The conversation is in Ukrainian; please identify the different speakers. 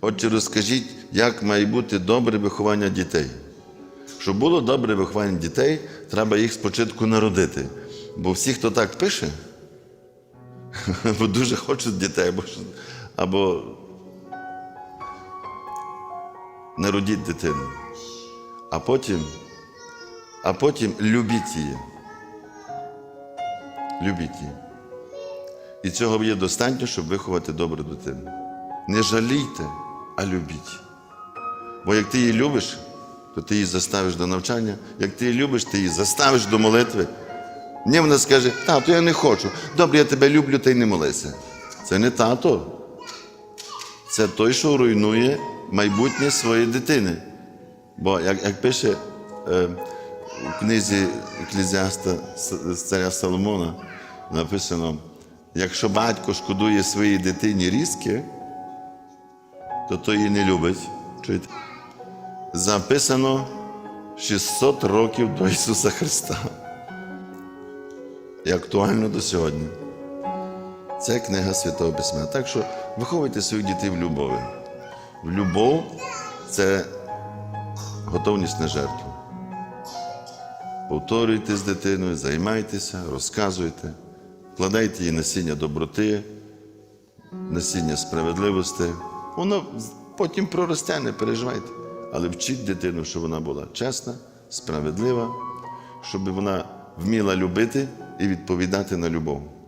Speaker 1: Отже, розкажіть, як має бути добре виховання дітей. Щоб було добре виховання дітей, треба їх спочатку народити. Бо всі, хто так пише, бо дуже хочуть дітей, або, народіть дитину. А потім, а потім любіть її. Любіть її. І цього є достатньо, щоб виховати добру дитину. Не жалійте, а любіть. Бо як ти її любиш, то ти її заставиш до навчання. Як ти її любиш, ти її заставиш до молитви. Ні, вона скаже, тато, я не хочу. Добре, я тебе люблю, ти й не молися. Це не тато. Це той, що руйнує майбутнє своєї дитини. Бо, як, як пише е, у книзі Еклезіаста царя Соломона, написано: якщо батько шкодує своїй дитині різки, то той її не любить. Чуєте? Записано 600 років до Ісуса Христа. І актуально до сьогодні. Це книга Святого Письма. Так що виховуйте своїх дітей в любові. В любов це готовність на жертву. Повторюйте з дитиною, займайтеся, розказуйте, вкладайте їй насіння доброти, насіння справедливості. Воно потім проросте, не переживайте. Але вчіть дитину, щоб вона була чесна, справедлива, щоб вона вміла любити і відповідати на любов.